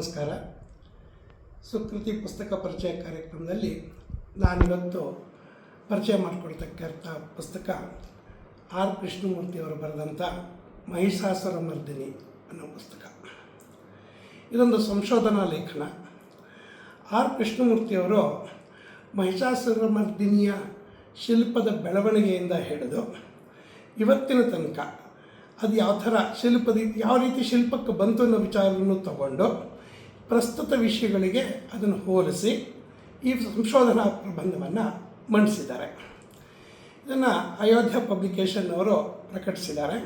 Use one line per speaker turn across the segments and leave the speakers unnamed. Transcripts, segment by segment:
ನಮಸ್ಕಾರ. ಸುಕೃತಿ ಪುಸ್ತಕ ಪರಿಚಯ ಕಾರ್ಯಕ್ರಮದಲ್ಲಿ ನಾನಿವತ್ತು ಪರಿಚಯ ಮಾಡಿಕೊಡ್ತಕ್ಕಂಥ ಪುಸ್ತಕ ಆರ್ ಕೃಷ್ಣಮೂರ್ತಿಯವರು ಬರೆದಂಥ ಮಹಿಷಾಸುರ ಮರ್ದಿನಿ ಅನ್ನೋ ಪುಸ್ತಕ. ಇದೊಂದು ಸಂಶೋಧನಾ ಲೇಖನ. ಆರ್ ಕೃಷ್ಣಮೂರ್ತಿಯವರು ಮಹಿಷಾಸುರ ಮರ್ದಿನಿಯ ಶಿಲ್ಪದ ಬೆಳವಣಿಗೆಯಿಂದ ಹಿಡಿದು ಇವತ್ತಿನ ತನಕ ಅದು ಯಾವ ಥರ ಶಿಲ್ಪದ ಯಾವ ರೀತಿ ಶಿಲ್ಪಕ್ಕೆ ಬಂತು ಅನ್ನೋ ವಿಚಾರವನ್ನು ತಗೊಂಡು ಪ್ರಸ್ತುತ ವಿಷಯಗಳಿಗೆ ಅದನ್ನು ಹೋಲಿಸಿ ಈ ಸಂಶೋಧನಾ ಪ್ರಬಂಧವನ್ನು ಮಂಡಿಸಿದ್ದಾರೆ. ಇದನ್ನು ಅಯೋಧ್ಯ ಪಬ್ಲಿಕೇಶನ್ ಅವರು ಪ್ರಕಟಿಸಿದ್ದಾರೆ.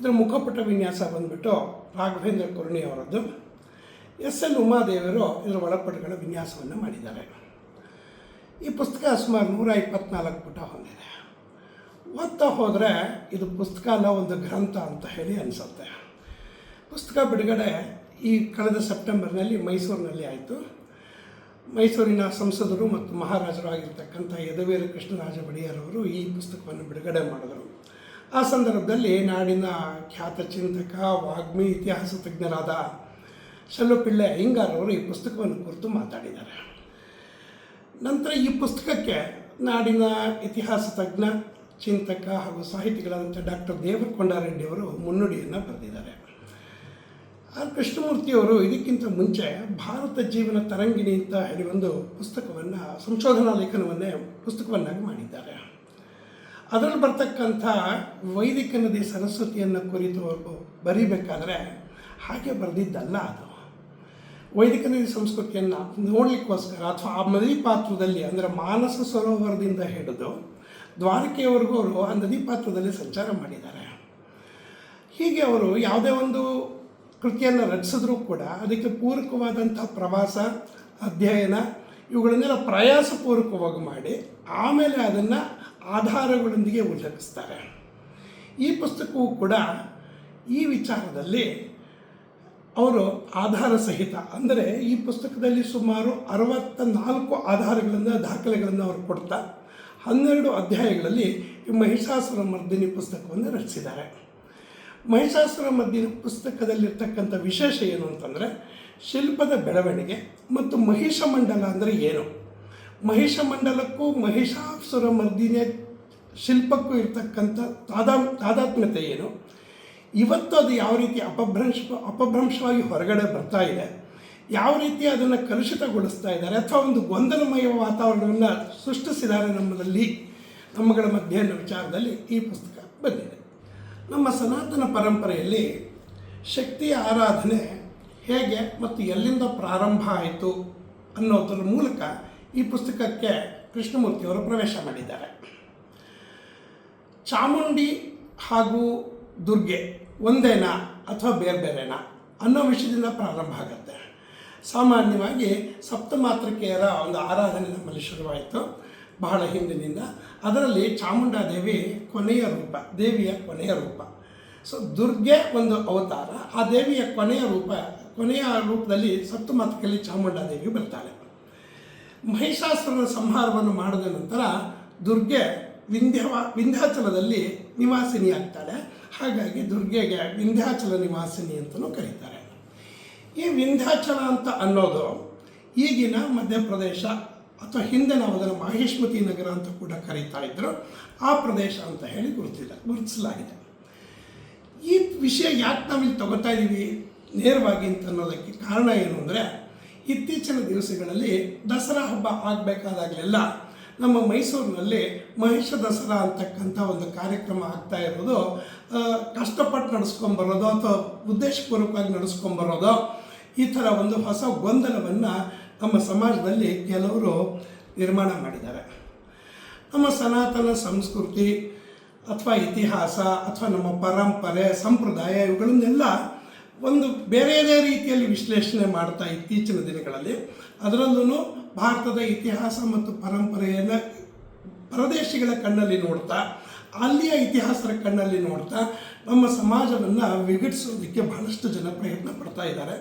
ಇದರ ಮುಖಪುಟ ವಿನ್ಯಾಸ ಬಂದುಬಿಟ್ಟು ರಾಘವೇಂದ್ರ ಕುರುಣಿ ಅವರದ್ದು. ಎಸ್ ಎಲ್ ಉಮಾದೇವರು ಇದರ ಒಳಪಟಗಳ ವಿನ್ಯಾಸವನ್ನು ಮಾಡಿದ್ದಾರೆ. ಈ ಪುಸ್ತಕ ಸುಮಾರು ನೂರ ಇಪ್ಪತ್ನಾಲ್ಕು ಪುಟ ಹೊಂದಿದೆ. ಓದ್ತಾ ಹೋದರೆ ಇದು ಪುಸ್ತಕ ಅಲ್ಲ, ಒಂದು ಗ್ರಂಥ ಅಂತ ಹೇಳಿ ಅನಿಸುತ್ತೆ. ಪುಸ್ತಕ ಬಿಡುಗಡೆ ಈ ಕಳೆದ ಸೆಪ್ಟೆಂಬರ್ನಲ್ಲಿ ಮೈಸೂರಿನಲ್ಲಿ ಆಯಿತು. ಮೈಸೂರಿನ ಸಂಸದರು ಮತ್ತು ಮಹಾರಾಜರು ಆಗಿರ್ತಕ್ಕಂಥ ಯದವೇರು ಕೃಷ್ಣರಾಜ ಒಡೆಯರವರು ಈ ಪುಸ್ತಕವನ್ನು ಬಿಡುಗಡೆ ಮಾಡಿದರು. ಆ ಸಂದರ್ಭದಲ್ಲಿ ನಾಡಿನ ಖ್ಯಾತ ಚಿಂತಕ, ವಾಗ್ಮಿ, ಇತಿಹಾಸ ತಜ್ಞರಾದ ಶಲ್ಲುಪಿಳ್ಳೆ ಅಯ್ಯಂಗಾರ್ ಅವರು ಈ ಪುಸ್ತಕವನ್ನು ಕುರಿತು ಮಾತಾಡಿದ್ದಾರೆ. ನಂತರ ಈ ಪುಸ್ತಕಕ್ಕೆ ನಾಡಿನ ಇತಿಹಾಸ ತಜ್ಞ, ಚಿಂತಕ ಹಾಗೂ ಸಾಹಿತಿಗಳಾದಂಥ ಡಾಕ್ಟರ್ ದೇವರ ಕೊಂಡಾರೆಡ್ಡಿಯವರು ಮುನ್ನುಡಿಯನ್ನು ಬರೆದಿದ್ದಾರೆ. ಆರ್ ಕೃಷ್ಣಮೂರ್ತಿಯವರು ಇದಕ್ಕಿಂತ ಮುಂಚೆ ಭಾರತ ಜೀವನ ತರಂಗಿಣಿ ಅಂತ ಹೇಳಿ ಒಂದು ಪುಸ್ತಕವನ್ನು, ಸಂಶೋಧನಾ ಲೇಖನವನ್ನೇ ಪುಸ್ತಕವನ್ನಾಗಿ ಮಾಡಿದ್ದಾರೆ. ಅದರಲ್ಲಿ ಬರ್ತಕ್ಕಂಥ ವೈದಿಕ ನದಿ ಸರಸ್ವತಿಯನ್ನು ಕುರಿತು ಅವರು ಬರೀಬೇಕಾದ್ರೆ ಹಾಗೆ ಬರೆದಿದ್ದಲ್ಲ ಅದು. ವೈದಿಕ ನದಿ ಸಂಸ್ಕೃತಿಯನ್ನು ನೋಡಲಿಕ್ಕೋಸ್ಕರ ಅಥವಾ ಆ ನದಿ ಪಾತ್ರದಲ್ಲಿ ಅಂದರೆ ಮಾನಸ ಸರೋವರದಿಂದ ಹಿಡಿದು ದ್ವಾರಕೆಯವರೆಗೂ ಅವರು ಆ ನದಿ ಪಾತ್ರದಲ್ಲಿ ಸಂಚಾರ ಮಾಡಿದ್ದಾರೆ. ಹೀಗೆ ಅವರು ಯಾವುದೇ ಒಂದು ಕೃತಿಯನ್ನು ರಚಿಸಿದ್ರೂ ಕೂಡ ಅದಕ್ಕೆ ಪೂರಕವಾದಂಥ ಪ್ರವಾಸ, ಅಧ್ಯಯನ, ಇವುಗಳನ್ನೆಲ್ಲ ಪ್ರಯಾಸಪೂರ್ವಕವಾಗಿ ಮಾಡಿ ಆಮೇಲೆ ಅದನ್ನು ಆಧಾರಗಳೊಂದಿಗೆ ಉಲ್ಲೇಖಿಸ್ತಾರೆ. ಈ ಪುಸ್ತಕವು ಕೂಡ ಈ ವಿಚಾರದಲ್ಲಿ ಅವರು ಆಧಾರ ಸಹಿತ, ಅಂದರೆ ಈ ಪುಸ್ತಕದಲ್ಲಿ ಸುಮಾರು ಅರವತ್ತ ನಾಲ್ಕು ಆಧಾರಗಳನ್ನು ದಾಖಲೆಗಳನ್ನು ಅವರು ಕೊಡ್ತಾ ಹನ್ನೆರಡು ಅಧ್ಯಾಯಗಳಲ್ಲಿ ಮಹಿಷಾಸುರ ಮರ್ದಿನಿ ಪುಸ್ತಕವನ್ನು ರಚಿಸಿದ್ದಾರೆ. ಮಹಿಷಾಸುರ ಮದ್ದಿನ ಪುಸ್ತಕದಲ್ಲಿರ್ತಕ್ಕಂಥ ವಿಶೇಷ ಏನು ಅಂತಂದರೆ, ಶಿಲ್ಪದ ಬೆಳವಣಿಗೆ ಮತ್ತು ಮಹಿಷ ಮಂಡಲ ಅಂದರೆ ಏನು? ಮಹಿಷ ಮಂಡಲಕ್ಕೂ ಮಹಿಷಾಸುರ ಮದ್ದಿನ ಶಿಲ್ಪಕ್ಕೂ ಇರ್ತಕ್ಕಂಥ ತಾದಾ, ತಾದಾತ್ಮ್ಯತೆ ಏನು? ಇವತ್ತು ಅದು ಯಾವ ರೀತಿ ಅಪಭ್ರಂಶ, ಅಪಭ್ರಂಶವಾಗಿ ಹೊರಗಡೆ ಬರ್ತಾ ಇದೆ, ಯಾವ ರೀತಿ ಅದನ್ನು ಕಲುಷಿತಗೊಳಿಸ್ತಾ ಇದ್ದಾರೆ, ಅಥವಾ ಒಂದು ಗೊಂದಲಮಯ ವಾತಾವರಣವನ್ನು ಸೃಷ್ಟಿಸಿದ್ದಾರೆ ನಮ್ಮಲ್ಲಿ, ನಮ್ಮಗಳ ಮಧ್ಯೆ ವಿಚಾರದಲ್ಲಿ ಈ ಪುಸ್ತಕ ಬಂದಿದೆ. ನಮ್ಮ ಸನಾತನ ಪರಂಪರೆಯಲ್ಲಿ ಶಕ್ತಿಯ ಆರಾಧನೆ ಹೇಗೆ ಮತ್ತು ಎಲ್ಲಿಂದ ಪ್ರಾರಂಭ ಆಯಿತು ಅನ್ನೋದರ ಮೂಲಕ ಈ ಪುಸ್ತಕಕ್ಕೆ ಕೃಷ್ಣಮೂರ್ತಿಯವರು ಪ್ರವೇಶ ಮಾಡಿದ್ದಾರೆ. ಚಾಮುಂಡಿ ಹಾಗೂ ದುರ್ಗೆ ಒಂದೇನಾ ಅಥವಾ ಬೇರೆ ಬೇರೆನಾ ಅನ್ನೋ ವಿಷಯದಿಂದ ಪ್ರಾರಂಭ ಆಗುತ್ತೆ. ಸಾಮಾನ್ಯವಾಗಿ ಸಪ್ತಮಾತೃಕೆಯರ ಒಂದು ಆರಾಧನೆ ನಮ್ಮಲ್ಲಿ ಶುರುವಾಯಿತು. ಬಹಳ ಹಿಂದಿನಿಂದ. ಅದರಲ್ಲಿ ಚಾಮುಂಡಾದೇವಿ ಕೊನೆಯ ರೂಪ, ದೇವಿಯ ಕೊನೆಯ ರೂಪ. ಸೊ ದುರ್ಗೆ ಒಂದು ಅವತಾರ. ಆ ದೇವಿಯ ಕೊನೆಯ ರೂಪ, ಕೊನೆಯ ರೂಪದಲ್ಲಿ ಸತ್ತು ಮಾತ್ರದಲ್ಲಿ ಚಾಮುಂಡಾ ದೇವಿ ಬರ್ತಾಳೆ. ಮಹಿಷಾಸುರನ ಸಂಹಾರವನ್ನು ಮಾಡಿದ ನಂತರ ದುರ್ಗೆ ವಿಂಧ್ಯವ, ವಿಂಧ್ಯಾಚಲದಲ್ಲಿ ನಿವಾಸಿನಿ ಆಗ್ತಾಳೆ. ಹಾಗಾಗಿ ದುರ್ಗೆಗೆ ವಿಂಧ್ಯಾಚಲ ನಿವಾಸಿನಿ ಅಂತಲೂ ಕರೀತಾರೆ. ಈ ವಿಂಧ್ಯಾಚಲ ಅಂತ ಅನ್ನೋದು ಈಗಿನ ಮಧ್ಯಪ್ರದೇಶ ಅಥವಾ ಹಿಂದೆ ನಾವು ಅದನ್ನು ಮಹೇಶ್ಮತಿ ನಗರ ಅಂತ ಕೂಡ ಕರೀತಾ ಇದ್ದರು ಆ ಪ್ರದೇಶ ಅಂತ ಹೇಳಿ ಗುರುತಿಲ್ಲ ಗುರುತಿಸಲಾಗಿದೆ. ಈ ವಿಷಯ ಯಾಕೆ ನಾವಿಲ್ಲಿ ತಗೋತಾ ಇದ್ದೀವಿ ನೇರವಾಗಿ ಅಂತ ಅನ್ನೋದಕ್ಕೆ ಕಾರಣ ಏನು ಅಂದರೆ, ಇತ್ತೀಚಿನ ದಿವಸಗಳಲ್ಲಿ ದಸರಾ ಹಬ್ಬ ಆಗಬೇಕಾದಾಗಲೆಲ್ಲ ನಮ್ಮ ಮೈಸೂರಿನಲ್ಲಿ ಮಹೇಶ ದಸರಾ ಅಂತಕ್ಕಂಥ ಒಂದು ಕಾರ್ಯಕ್ರಮ ಆಗ್ತಾ ಇರೋದು ಕಷ್ಟಪಟ್ಟು ನಡೆಸ್ಕೊಂಬರೋದು ಅಥವಾ ಉದ್ದೇಶಪೂರ್ವಕವಾಗಿ ನಡೆಸ್ಕೊಂಬರೋದು, ಈ ಥರ ಒಂದು ಹೊಸ ಗೊಂದಲವನ್ನು ನಮ್ಮ ಸಮಾಜದಲ್ಲಿ ಕೆಲವರು ನಿರ್ಮಾಣ ಮಾಡಿದ್ದಾರೆ. ನಮ್ಮ ಸನಾತನ ಸಂಸ್ಕೃತಿ ಅಥವಾ ಇತಿಹಾಸ ಅಥವಾ ನಮ್ಮ ಪರಂಪರೆ, ಸಂಪ್ರದಾಯ ಇವುಗಳನ್ನೆಲ್ಲ ಒಂದು ಬೇರೆಯದೇ ರೀತಿಯಲ್ಲಿ ವಿಶ್ಲೇಷಣೆ ಮಾಡ್ತಾ ಇತ್ತೀಚಿನ ದಿನಗಳಲ್ಲಿ ಅದರಲ್ಲೂ ಭಾರತದ ಇತಿಹಾಸ ಮತ್ತು ಪರಂಪರೆಯನ್ನು ಪರದೇಶಿಗಳ ಕಣ್ಣಲ್ಲಿ ನೋಡ್ತಾ, ಅಲ್ಲಿಯ ಇತಿಹಾಸದ ಕಣ್ಣಲ್ಲಿ ನೋಡ್ತಾ ನಮ್ಮ ಸಮಾಜವನ್ನು ವಿಘಟಿಸೋದಕ್ಕೆ ಬಹಳಷ್ಟು ಜನ ಪ್ರಯತ್ನ ಪಡ್ತಾ ಇದ್ದಾರೆ.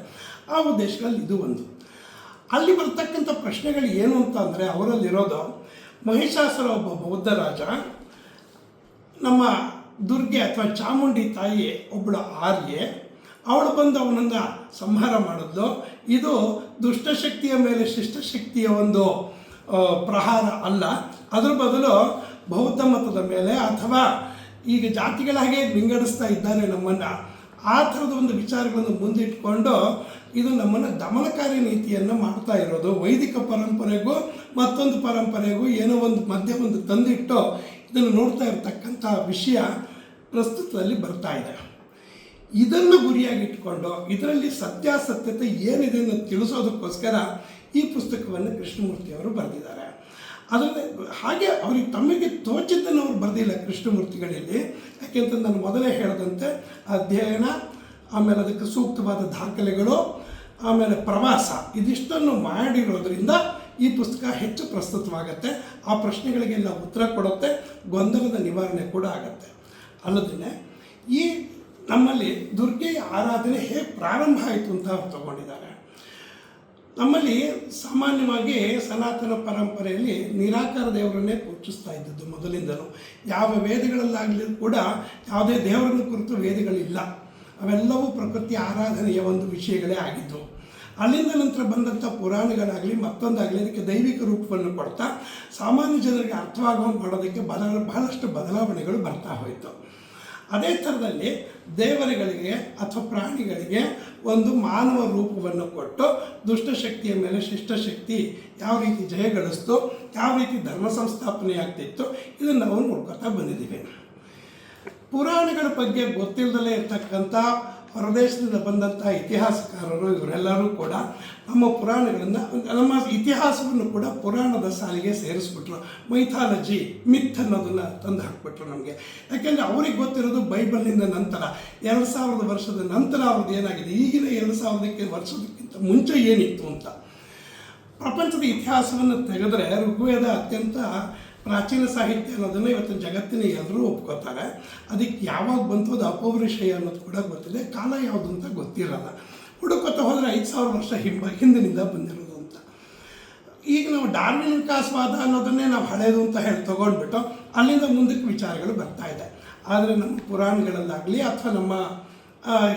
ಆ ಉದ್ದೇಶಗಳಲ್ಲಿ ಇದು ಒಂದು. ಅಲ್ಲಿ ಬರ್ತಕ್ಕಂಥ ಪ್ರಶ್ನೆಗಳು ಏನು ಅಂತ ಅಂದರೆ ಅವರಲ್ಲಿರೋದು ಮಹಿಷಾಸುರ ಒಬ್ಬ ಬೌದ್ಧ ರಾಜ, ನಮ್ಮ ದುರ್ಗೆ ಅಥವಾ ಚಾಮುಂಡಿ ತಾಯಿ ಒಬ್ಬಳು ಆರ್ಯೆ, ಅವಳು ಬಂದು ಅವನನ್ನ ಸಂಹಾರ ಮಾಡಿದ್ಲು. ಇದು ದುಷ್ಟಶಕ್ತಿಯ ಮೇಲೆ ಶಿಷ್ಟಶಕ್ತಿಯ ಒಂದು ಪ್ರಹಾರ ಅಲ್ಲ. ಅದರ ಬದಲು ಬೌದ್ಧ ಮತದ ಮೇಲೆ ಅಥವಾ ಈಗ ಜಾತಿಗಳಾಗೆ ವಿಂಗಡಿಸ್ತಾ ಇದ್ದಾನೆ ನಮ್ಮನ್ನು, ಆ ಥರದ ಒಂದು ವಿಚಾರಗಳನ್ನು ಮುಂದಿಟ್ಕೊಂಡು ಇದು ನಮ್ಮನ್ನು ದಮನಕಾರಿ ನೀತಿಯನ್ನು ಮಾಡ್ತಾ ಇರೋದು. ವೈದಿಕ ಪರಂಪರೆಗೂ ಮತ್ತೊಂದು ಪರಂಪರೆಗೂ ಏನೋ ಒಂದು ಮಧ್ಯ ಒಂದು ತಂದಿಟ್ಟು ಇದನ್ನು ನೋಡ್ತಾ ಇರತಕ್ಕಂಥ ವಿಷಯ ಪ್ರಸ್ತುತದಲ್ಲಿ ಬರ್ತಾ ಇದೆ. ಇದನ್ನು ಗುರಿಯಾಗಿಟ್ಟುಕೊಂಡು ಇದರಲ್ಲಿ ಸತ್ಯಾಸತ್ಯತೆ ಏನಿದೆ ಅನ್ನೋದು ತಿಳಿಸೋದಕ್ಕೋಸ್ಕರ ಈ ಪುಸ್ತಕವನ್ನು ಕೃಷ್ಣಮೂರ್ತಿಯವರು ಬರೆದಿದ್ದಾರೆ. ಅದರಲ್ಲಿ ಹಾಗೆ ಅವರಿಗೆ ತಮಗೆ ತೋಚಿದ್ದನ್ನು ಅವರು ಬರೆದಿಲ್ಲ ಕೃಷ್ಣಮೂರ್ತಿಗಳಲ್ಲಿ. ಯಾಕೆಂತ ನಾನು ಮೊದಲೇ ಹೇಳಿದಂತೆ ಅಧ್ಯಯನ, ಆಮೇಲೆ ಅದಕ್ಕೆ ಸೂಕ್ತವಾದ ದಾಖಲೆಗಳು ಆಮೇಲೆ ಪ್ರವಾಸ, ಇದಿಷ್ಟನ್ನು ಮಾಡಿರೋದ್ರಿಂದ ಈ ಪುಸ್ತಕ ಹೆಚ್ಚು ಪ್ರಸ್ತುತವಾಗತ್ತೆ. ಆ ಪ್ರಶ್ನೆಗಳಿಗೆಲ್ಲ ಉತ್ತರ ಕೊಡುತ್ತೆ, ಗೊಂದಲದ ನಿವಾರಣೆ ಕೂಡ ಆಗುತ್ತೆ. ಅಲ್ಲದೇ ಈ ನಮ್ಮಲ್ಲಿ ದುರ್ಗೆಯ ಆರಾಧನೆ ಹೇಗೆ ಪ್ರಾರಂಭ ಆಯಿತು ಅಂತ ತಗೊಂಡಿದ್ದಾರೆ. ನಮ್ಮಲ್ಲಿ ಸಾಮಾನ್ಯವಾಗಿ ಸನಾತನ ಪರಂಪರೆಯಲ್ಲಿ ನಿರಾಕಾರ ದೇವರನ್ನೇ ಪೂಜಿಸ್ತಾ ಇದ್ದದ್ದು ಮೊದಲಿಂದಲೂ. ಯಾವ ವೇದಗಳಲ್ಲಾಗಲಿ ಕೂಡ ಯಾವುದೇ ದೇವರನ್ನು ಕುರಿತು ವೇದಗಳಿಲ್ಲ. ಅವೆಲ್ಲವೂ ಪ್ರಕೃತಿ ಆರಾಧನೆಯ ಒಂದು ವಿಷಯಗಳೇ ಆಗಿದ್ದವು ಅಲ್ಲಿಂದ ನಂತರ ಬಂದಂಥ ಪುರಾಣಗಳಾಗಲಿ, ಮತ್ತೊಂದಾಗಲಿ, ಅದಕ್ಕೆ ದೈವಿಕ ರೂಪವನ್ನು ಕೊಡ್ತಾ, ಸಾಮಾನ್ಯ ಜನರಿಗೆ ಅರ್ಥವಾಗುವ ಮಾಡೋದಕ್ಕೆ ಬದಲ, ಬಹಳಷ್ಟು ಬದಲಾವಣೆಗಳು ಬರ್ತಾ ಹೋಯಿತು. ಅದೇ ಥರದಲ್ಲಿ ದೇವರುಗಳಿಗೆ ಅಥವಾ ಪ್ರಾಣಿಗಳಿಗೆ ಒಂದು ಮಾನವ ರೂಪವನ್ನು ಕೊಟ್ಟು ದುಷ್ಟಶಕ್ತಿಯ ಮೇಲೆ ಶಿಷ್ಟಶಕ್ತಿ ಯಾವ ರೀತಿ ಜಯಗಳಿಸ್ತು ಯಾವ ರೀತಿ ಧರ್ಮ ಸಂಸ್ಥಾಪನೆ ಆಗ್ತಿತ್ತು ಇದನ್ನು ನಾವು ನೋಡ್ಕೊತಾ ಬಂದಿದ್ದೀವಿ. ಪುರಾಣಗಳ ಬಗ್ಗೆ ಗೊತ್ತಿಲ್ಲದಲೇ ಇರ್ತಕ್ಕಂಥ ಹೊರದೇಶದಿಂದ ಬಂದಂಥ ಇತಿಹಾಸಕಾರರು ಇವರೆಲ್ಲರೂ ಕೂಡ ನಮ್ಮ ಪುರಾಣಗಳನ್ನು ನಮ್ಮ ಇತಿಹಾಸವನ್ನು ಕೂಡ ಪುರಾಣದ ಸಾಲಿಗೆ ಸೇರಿಸ್ಬಿಟ್ರು. ಮೈಥಾಲಜಿ, ಮಿಥ್ ಅನ್ನೋದನ್ನು ತಂದು ಹಾಕ್ಬಿಟ್ರು ನಮಗೆ. ಯಾಕೆಂದರೆ ಅವ್ರಿಗೆ ಗೊತ್ತಿರೋದು ಬೈಬಲ್ನಿಂದ ನಂತರ. ಎರಡು ಸಾವಿರದ ವರ್ಷದ ನಂತರ ಅವ್ರದ್ದು ಏನಾಗಿದೆ? ಈಗಿನ ಎರಡು ಸಾವಿರದಕ್ಕೆ ವರ್ಷದಕ್ಕಿಂತ ಮುಂಚೆ ಏನಿತ್ತು ಅಂತ. ಪ್ರಪಂಚದ ಇತಿಹಾಸವನ್ನು ತೆಗೆದರೆ ಋಗ್ವೇದ ಅತ್ಯಂತ ಪ್ರಾಚೀನ ಸಾಹಿತ್ಯ ಅನ್ನೋದನ್ನು ಇವತ್ತು ಜಗತ್ತಿನ ಎಲ್ಲರೂ ಒಪ್ಕೋತಾರೆ. ಅದಕ್ಕೆ ಯಾವಾಗ ಬಂತು ಅದು ಅಪೌರುಷಯ ಅನ್ನೋದು ಕೂಡ ಗೊತ್ತಿದೆ. ಕಾಲ ಯಾವುದು ಅಂತ ಗೊತ್ತಿರಲ್ಲ. ಹುಡುಕೋತ ಹೋದರೆ ಐದು ಸಾವಿರ ವರ್ಷ ಹಿಂಬ, ಹಿಂದಿನಿಂದ ಬಂದಿರೋದು ಅಂತ. ಈಗ ನಾವು ಡಾರ್ವಿನ್ ವಿಕಾಸವಾದ ಅನ್ನೋದನ್ನೇ ನಾವು ಹಳೆಯದು ಅಂತ ಹೇಳಿ ತೊಗೊಂಡ್ಬಿಟ್ಟು ಅಲ್ಲಿಂದ ಮುಂದಕ್ಕೆ ವಿಚಾರಗಳು ಬರ್ತಾ ಇದೆ. ಆದರೆ ನಮ್ಮ ಪುರಾಣಗಳಲ್ಲಾಗಲಿ ಅಥವಾ ನಮ್ಮ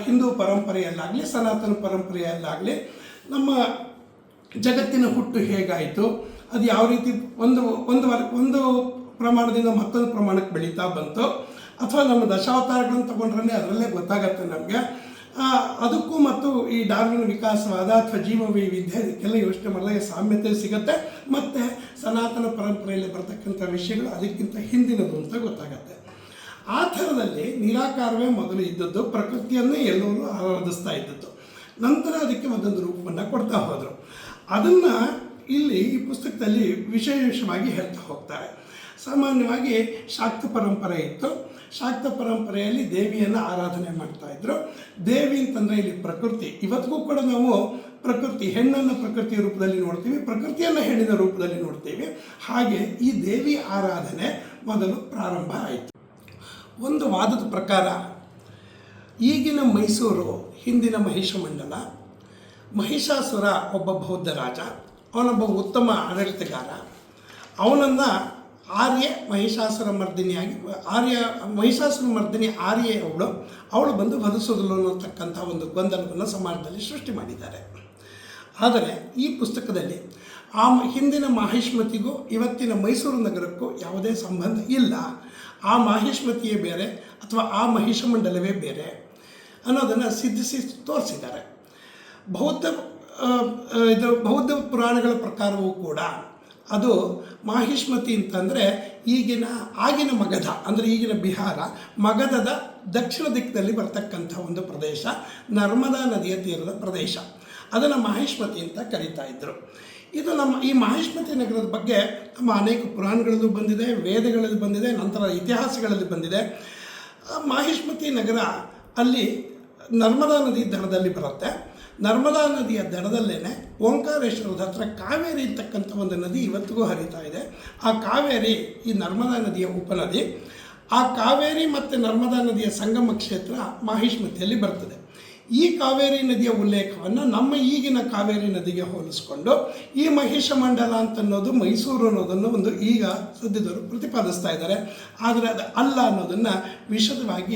ಹಿಂದೂ ಪರಂಪರೆಯಲ್ಲಾಗಲಿ, ಸನಾತನ ಪರಂಪರೆಯಲ್ಲಾಗಲಿ ನಮ್ಮ ಜಗತ್ತಿನ ಹುಟ್ಟು ಹೇಗಾಯಿತು? ಅದು ಯಾವ ರೀತಿ ಒಂದು ಒಂದು ವರ್, ಒಂದು ಪ್ರಮಾಣದಿಂದ ಮತ್ತೊಂದು ಪ್ರಮಾಣಕ್ಕೆ ಬೆಳೀತಾ ಬಂತು, ಅಥವಾ ನಮ್ಮ ದಶಾವತಾರಗಳನ್ನು ತಗೊಂಡ್ರೆ ಅದರಲ್ಲೇ ಗೊತ್ತಾಗತ್ತೆ ನಮಗೆ. ಅದಕ್ಕೂ ಮತ್ತು ಈ ಡಾರ್ವಿನ್ ವಿಕಾಸವಾದ ಅಥವಾ ಜೀವ ವೈವಿಧ್ಯ ಇದಕ್ಕೆಲ್ಲ ಯೋಚನೆ ಮಾಡಿದಾಗ ಸಾಮ್ಯತೆ ಸಿಗುತ್ತೆ, ಮತ್ತು ಸನಾತನ ಪರಂಪರೆಯಲ್ಲಿ ಬರತಕ್ಕಂಥ ವಿಷಯಗಳು ಅದಕ್ಕಿಂತ ಹಿಂದಿನದು ಅಂತ ಗೊತ್ತಾಗತ್ತೆ. ಆ ಥರದಲ್ಲಿ ನಿರಾಕಾರವೇ ಮೊದಲು ಇದ್ದದ್ದು, ಪ್ರಕೃತಿಯನ್ನೇ ಎಲ್ಲರೂ ಆರಾಧಿಸ್ತಾ ಇದ್ದದ್ದು. ನಂತರ ಅದಕ್ಕೆ ಒಂದೊಂದು ರೂಪವನ್ನು ಕೊಡ್ತಾ ಹೋದರು. ಅದನ್ನು ಇಲ್ಲಿ ಈ ಪುಸ್ತಕದಲ್ಲಿ ವಿಶೇಷವಾಗಿ ಹೇಳ್ತಾ ಹೋಗ್ತಾರೆ. ಸಾಮಾನ್ಯವಾಗಿ ಶಾಕ್ತ ಪರಂಪರೆ ಇತ್ತು. ಶಾಕ್ತ ಪರಂಪರೆಯಲ್ಲಿ ದೇವಿಯನ್ನು ಆರಾಧನೆ ಮಾಡ್ತಾ ಇದ್ರು. ದೇವಿ ಅಂತಂದರೆ ಇಲ್ಲಿ ಪ್ರಕೃತಿ. ಇವತ್ತಿಗೂ ಕೂಡ ನಾವು ಪ್ರಕೃತಿ, ಹೆಣ್ಣನ್ನು ಪ್ರಕೃತಿ ರೂಪದಲ್ಲಿ ನೋಡ್ತೀವಿ, ಪ್ರಕೃತಿಯನ್ನು ಹೆಣ್ಣಿನ ರೂಪದಲ್ಲಿ ನೋಡ್ತೀವಿ. ಹಾಗೆ ಈ ದೇವಿ ಆರಾಧನೆ ಮೊದಲು ಪ್ರಾರಂಭ ಆಯಿತು. ಒಂದು ವಾದದ ಪ್ರಕಾರ, ಈಗಿನ ಮೈಸೂರು, ಹಿಂದಿನ ಮಹಿಷಮಂಡಲ, ಮಹಿಷಾಸುರ ಒಬ್ಬ ಬೌದ್ಧ ರಾಜ ಅವನೊಬ್ಬ ಉತ್ತಮ ಆಡಳಿತಗಾರ. ಅವನನ್ನು ಆರ್ಯ ಮಹಿಷಾಸುರ ಮರ್ದಿನಿಯಾಗಿ ಆರ್ಯ ಮಹಿಷಾಸುರ ಮರ್ದಿನಿ ಆರ್ಯ ಅವಳು ಅವಳು ಬಂದು ವಧಿಸೋದಲು ಅನ್ನತಕ್ಕಂಥ ಒಂದು ಗೊಂದಲವನ್ನು ಸಮಾಜದಲ್ಲಿ ಸೃಷ್ಟಿ ಮಾಡಿದ್ದಾರೆ. ಆದರೆ ಈ ಪುಸ್ತಕದಲ್ಲಿ ಆ ಹಿಂದಿನ ಮಾಹಿಷ್ಮತಿಗೂ ಇವತ್ತಿನ ಮೈಸೂರು ನಗರಕ್ಕೂ ಯಾವುದೇ ಸಂಬಂಧ ಇಲ್ಲ. ಆ ಮಾಹಿಷ್ಮತಿಯೇ ಬೇರೆ ಅಥವಾ ಆ ಮಹಿಷಮಂಡಲವೇ ಬೇರೆ ಅನ್ನೋದನ್ನು ಸಿದ್ಧಿಸಿ ತೋರಿಸಿದ್ದಾರೆ. ಬೌದ್ಧ ಇದು ಬೌದ್ಧ ಪುರಾಣಗಳ ಪ್ರಕಾರವೂ ಕೂಡ ಅದು ಮಾಹಿಷ್ಮತಿ ಅಂತಂದರೆ ಈಗಿನ ಆಗಿನ ಮಗಧ, ಅಂದರೆ ಈಗಿನ ಬಿಹಾರ, ಮಗಧದ ದಕ್ಷಿಣ ದಿಕ್ಕಿನಲ್ಲಿ ಬರ್ತಕ್ಕಂಥ ಒಂದು ಪ್ರದೇಶ, ನರ್ಮದಾ ನದಿಯ ತೀರದ ಪ್ರದೇಶ. ಅದನ್ನು ಮಾಹಿಷ್ಮತಿ ಅಂತ ಕರೀತಾ ಇದ್ದರು ಇದು ನಮ್ಮ ಈ ಮಾಹಿಷ್ಮತಿ ನಗರದ ಬಗ್ಗೆ ನಮ್ಮ ಅನೇಕ ಪುರಾಣಗಳಲ್ಲೂ ಬಂದಿದೆ, ವೇದಗಳಲ್ಲಿ ಬಂದಿದೆ, ನಂತರ ಇತಿಹಾಸಗಳಲ್ಲಿ ಬಂದಿದೆ. ಮಾಹಿಷ್ಮತಿ ನಗರ ಅಲ್ಲಿ ನರ್ಮದಾ ನದಿ ದಡದಲ್ಲಿ ಬರುತ್ತೆ. ನರ್ಮದಾ ನದಿಯ ದಡದಲ್ಲೇ ಓಂಕಾರೇಶ್ವರದ ಹತ್ರ ಕಾವೇರಿ ಇರ್ತಕ್ಕಂಥ ಒಂದು ನದಿ ಇವತ್ತಿಗೂ ಹರಿತಾ ಇದೆ. ಆ ಕಾವೇರಿ ಈ ನರ್ಮದಾ ನದಿಯ ಉಪನದಿ. ಆ ಕಾವೇರಿ ಮತ್ತು ನರ್ಮದಾ ನದಿಯ ಸಂಗಮ ಕ್ಷೇತ್ರ ಮಾಹಿಷ್ಮತಿಯಲ್ಲಿ ಬರ್ತದೆ. ಈ ಕಾವೇರಿ ನದಿಯ ಉಲ್ಲೇಖವನ್ನು ನಮ್ಮ ಈಗಿನ ಕಾವೇರಿ ನದಿಗೆ ಹೋಲಿಸ್ಕೊಂಡು ಈ ಮಹಿಷ ಮಂಡಲ ಅಂತ ಅನ್ನೋದು ಮೈಸೂರು ಅನ್ನೋದನ್ನು ಒಂದು ಈಗ ಸದ್ಯದವರು ಪ್ರತಿಪಾದಿಸ್ತಾ ಇದ್ದಾರೆ. ಆದರೆ ಅದು ಅಲ್ಲ ಅನ್ನೋದನ್ನು ವಿಶದವಾಗಿ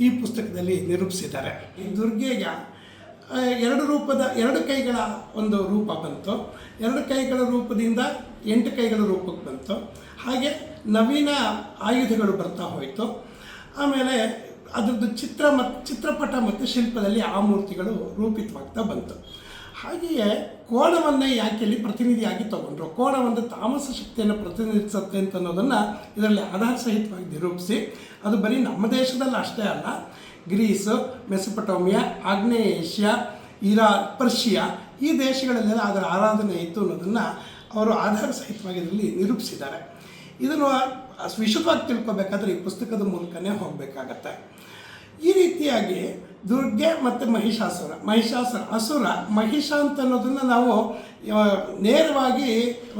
ಈ ಪುಸ್ತಕದಲ್ಲಿ ನಿರೂಪಿಸಿದ್ದಾರೆ. ಆ, ಎರಡು ರೂಪದ, ಎರಡು ಕೈಗಳ ಒಂದು ರೂಪ ಬಂತು. ಎರಡು ಕೈಗಳ ರೂಪದಿಂದ ಎಂಟು ಕೈಗಳ ರೂಪಕ್ಕೆ ಬಂತು. ಹಾಗೆ ನವೀನ ಆಯುಧಗಳು ಬರ್ತಾ ಹೋಯಿತು. ಆಮೇಲೆ ಅದರದ್ದು ಚಿತ್ರ ಮತ್ತು ಚಿತ್ರಪಟ ಮತ್ತು ಶಿಲ್ಪದಲ್ಲಿ ಆ ಮೂರ್ತಿಗಳು ರೂಪಿತವಾಗ್ತಾ ಬಂತು. ಹಾಗೆಯೇ ಕೋಣವನ್ನು ಯಾಕೆ ಇಲ್ಲಿ ಪ್ರತಿನಿಧಿಯಾಗಿ ತಗೊಂಡ್ರು? ಕೋಣ ಒಂದು ತಾಮಸ ಶಕ್ತಿಯನ್ನು ಪ್ರತಿನಿಧಿಸುತ್ತೆ ಅಂತ ಅನ್ನೋದನ್ನು ಇದರಲ್ಲಿ ಆಧಾರ ಸಹಿತವಾಗಿ ನಿರೂಪಿಸಿ, ಅದು ಬರೀ ನಮ್ಮ ದೇಶದಲ್ಲಿ ಅಷ್ಟೇ ಅಲ್ಲ, ಗ್ರೀಸ್, ಮೆಸಪಟೋಮಿಯಾ ಆಗ್ನೇಯ ಏಷ್ಯಾ ಇರಾ, ಪರ್ಷಿಯಾ ಈ ದೇಶಗಳಲ್ಲೆಲ್ಲ ಅದರ ಆರಾಧನೆ ಇತ್ತು ಅನ್ನೋದನ್ನು ಅವರು ಆಧಾರ ಸಹಿತವಾಗಿ ಇದರಲ್ಲಿ ನಿರೂಪಿಸಿದ್ದಾರೆ. ಇದನ್ನು ವಿಶದವಾಗಿ ತಿಳ್ಕೊಬೇಕಾದ್ರೆ ಈ ಪುಸ್ತಕದ ಮೂಲಕನೇ ಹೋಗಬೇಕಾಗತ್ತೆ. ಈ ರೀತಿಯಾಗಿ ದುರ್ಗೆ ಮತ್ತು ಮಹಿಷಾಸುರ. ಮಹಿಷಾಸುರ. ಅಸುರ, ಮಹಿಷ ಅಂತ ಅನ್ನೋದನ್ನು ನಾವು ನೇರವಾಗಿ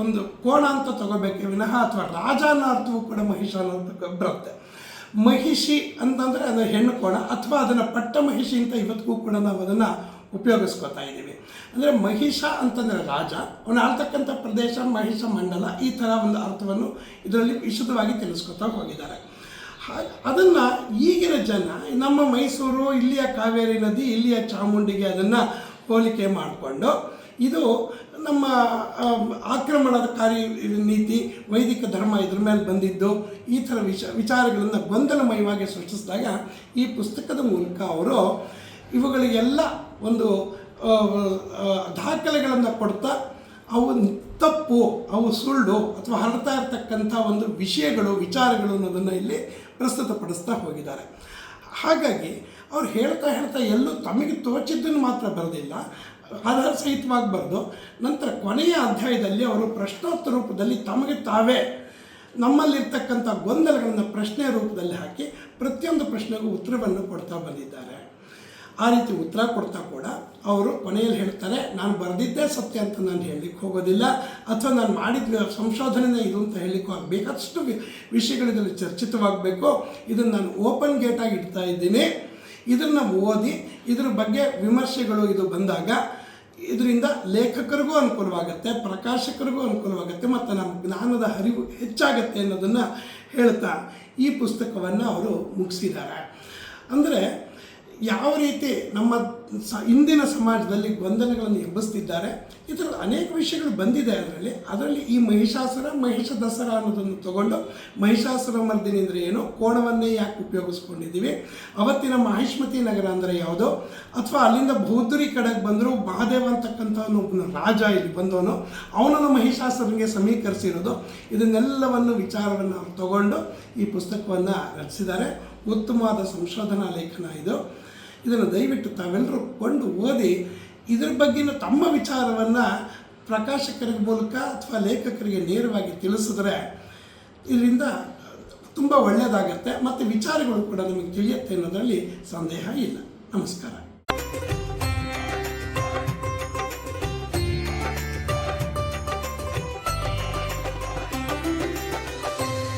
ಒಂದು ಕೋಣ ಅಂತ ತಗೋಬೇಕು. ವಿನಃ ಅಥವಾ ರಾಜ ಅರ್ಥವು ಅರ್ಥವೂ ಕೂಡ ಮಹಿಷ ಅನ್ನೋದಕ್ಕೆ ಬರುತ್ತೆ. ಮಹಿಷಿ ಅಂತಂದರೆ ಅದು ಹೆಣ್ಣು ಕೋಣ ಅಥವಾ ಅದನ್ನು ಪಟ್ಟ ಮಹಿಷಿ ಅಂತ ಇವತ್ತಿಗೂ ಕೂಡ ನಾವು ಅದನ್ನು ಉಪಯೋಗಿಸ್ಕೋತಾ ಇದ್ದೀವಿ. ಅಂದರೆ ಮಹಿಷ ಅಂತಂದರೆ ರಾಜ, ಅವನು ಆಳ್ತಕ್ಕಂಥ ಪ್ರದೇಶ ಮಹಿಷ ಮಂಡಲ ಈ ಥರ ಒಂದು ಅರ್ಥವನ್ನು ಇದರಲ್ಲಿ ವಿಶುದ್ಧವಾಗಿ ತಿಳಿಸ್ಕೊತಾ ಹೋಗಿದ್ದಾರೆ. ಹಾಗೆ ಅದನ್ನು ಈಗಿನ ಜನ, ನಮ್ಮ ಮೈಸೂರು, ಇಲ್ಲಿಯ ಕಾವೇರಿ ನದಿ, ಇಲ್ಲಿಯ ಚಾಮುಂಡಿಗೆ ಅದನ್ನು ಹೋಲಿಕೆ ಮಾಡಿಕೊಂಡು, ಇದು ನಮ್ಮ ಆಕ್ರಮಣಕಾರಿ ನೀತಿ, ವೈದಿಕ ಧರ್ಮ ಇದ್ರ ಮೇಲೆ ಬಂದಿದ್ದು, ಈ ಥರ ವಿಚ ವಿಚಾರಗಳನ್ನು ಗೊಂದಲಮಯವಾಗಿ ಸೃಷ್ಟಿಸಿದಾಗ, ಈ ಪುಸ್ತಕದ ಮೂಲಕ ಅವರು ಇವುಗಳಿಗೆಲ್ಲ ಒಂದು ದಾಖಲೆಗಳನ್ನು ಕೊಡ್ತಾ, ಅವು ತಪ್ಪು, ಅವು ಸುಳ್ಳು, ಅಥವಾ ಹರಡ್ತಾ ಇರ್ತಕ್ಕಂಥ ಒಂದು ವಿಷಯಗಳು, ವಿಚಾರಗಳು ಅನ್ನೋದನ್ನು ಇಲ್ಲಿ ಪ್ರಸ್ತುತಪಡಿಸ್ತಾ ಹೋಗಿದ್ದಾರೆ. ಹಾಗಾಗಿ ಅವ್ರು ಹೇಳ್ತಾ ಹೇಳ್ತಾ ಎಲ್ಲೂ ತಮಗೆ ತೋಚಿದ್ದನ್ನು ಮಾತ್ರ ಬರೆದಿಲ್ಲ, ಆಧಾರ ಸಹಿತವಾಗಿ ಬರೆದು, ನಂತರ ಕೊನೆಯ ಅಧ್ಯಾಯದಲ್ಲಿ ಅವರು ಪ್ರಶ್ನೋತ್ತರ ರೂಪದಲ್ಲಿ ತಮಗೆ ತಾವೇ ನಮ್ಮಲ್ಲಿರ್ತಕ್ಕಂಥ ಗೊಂದಲಗಳನ್ನು ಪ್ರಶ್ನೆ ರೂಪದಲ್ಲಿ ಹಾಕಿ ಪ್ರತಿಯೊಂದು ಪ್ರಶ್ನೆಗೂ ಉತ್ತರವನ್ನು ಕೊಡ್ತಾ ಬಂದಿದ್ದಾರೆ. ಆ ರೀತಿ ಉತ್ತರ ಕೊಡ್ತಾ ಕೂಡ ಅವರು ಕೊನೆಯಲ್ಲಿ ಹೇಳ್ತಾರೆ, ನಾನು ಬರೆದಿದ್ದೇ ಸತ್ಯ ಅಂತ ನಾನು ಹೇಳಲಿಕ್ಕೆ ಹೋಗೋದಿಲ್ಲ, ಅಥವಾ ನಾನು ಮಾಡಿದ ಸಂಶೋಧನೆ ಇದು ಅಂತ ಹೇಳಲಿಕ್ಕೆ ಬೇಕಾದಷ್ಟು ವಿ- ಚರ್ಚಿತವಾಗಬೇಕು. ಇದನ್ನು ನಾನು ಓಪನ್ ಗೇಟಾಗಿ ಇಡ್ತಾ ಇದ್ದೀನಿ. ಇದನ್ನು ಓದಿ, ಇದ್ರ ಬಗ್ಗೆ ವಿಮರ್ಶೆಗಳು ಇದು ಬಂದಾಗ, ಇದರಿಂದ ಲೇಖಕರಿಗೂ ಅನುಕೂಲವಾಗುತ್ತೆ, ಪ್ರಕಾಶಕರಿಗೂ ಅನುಕೂಲವಾಗುತ್ತೆ, ಮತ್ತು ನಮ್ಮ ಜ್ಞಾನದ ಹರಿವು ಹೆಚ್ಚಾಗತ್ತೆ ಅನ್ನೋದನ್ನು ಹೇಳ್ತಾ ಈ ಪುಸ್ತಕವನ್ನು ಅವರು ಮುಗಿಸಿದ್ದಾರೆ. ಅಂದರೆ ಯಾವ ರೀತಿ ನಮ್ಮ ಸ, ಇಂದಿನ ಸಮಾಜದಲ್ಲಿ ಗೊಂದಲಗಳನ್ನು ಎಬ್ಬಿಸ್ತಿದ್ದಾರೆ, ಈ ಥರದ ಅನೇಕ ವಿಷಯಗಳು ಬಂದಿದೆ ಅದರಲ್ಲಿ. ಅದರಲ್ಲಿ ಈ ಮಹಿಷಾಸುರ, ಮಹಿಷ ದಸರಾ ಅನ್ನೋದನ್ನು ತಗೊಂಡು ಮಹಿಷಾಸುರ ಮರ್ದಿನಿ ಅಂದರೆ ಏನು? ಕೋಣವನ್ನೇ ಯಾಕೆ ಉಪಯೋಗಿಸ್ಕೊಂಡಿದ್ದೀವಿ? ಅವತ್ತಿನ ಮಹಿಷ್ಮತಿ ನಗರ ಅಂದರೆ ಯಾವುದು? ಅಥವಾ ಅಲ್ಲಿಂದ ಬೌದ್ಧರಿ ಕಡೆಗೆ ಬಂದರೂ ಮಹಾದೇವ ಅಂತಕ್ಕಂಥವನು ಒಬ್ಬನ ರಾಜ ಇಲ್ಲಿ ಬಂದವನು. ಅವನನ್ನು ಮಹಿಷಾಸುರನಿಗೆ ಸಮೀಕರಿಸಿರೋದು. ಇದನ್ನೆಲ್ಲವನ್ನು ವಿಚಾರವನ್ನು ಅವ್ರು ತಗೊಂಡು ಈ ಪುಸ್ತಕವನ್ನು ರಚಿಸಿದ್ದಾರೆ. ಉತ್ತಮವಾದ ಸಂಶೋಧನಾ ಲೇಖನ ಇದು. ಇದನ್ನು ದಯವಿಟ್ಟು ತಾವೆಲ್ಲರೂ ಕೊಂಡು ಓದಿ ಇದ್ರ ಬಗ್ಗಿನ ತಮ್ಮ ವಿಚಾರವನ್ನು ಪ್ರಕಾಶಕರ ಮೂಲಕ ಅಥವಾ ಲೇಖಕರಿಗೆ ನೇರವಾಗಿ ತಿಳಿಸಿದ್ರೆ ಇದರಿಂದ ತುಂಬ ಒಳ್ಳೆಯದಾಗತ್ತೆ ಮತ್ತು ವಿಚಾರಗಳು ಕೂಡ ನಮಗೆ ತಿಳಿಯುತ್ತೆ ಅನ್ನೋದರಲ್ಲಿ ಸಂದೇಹ ಇಲ್ಲ. ನಮಸ್ಕಾರ.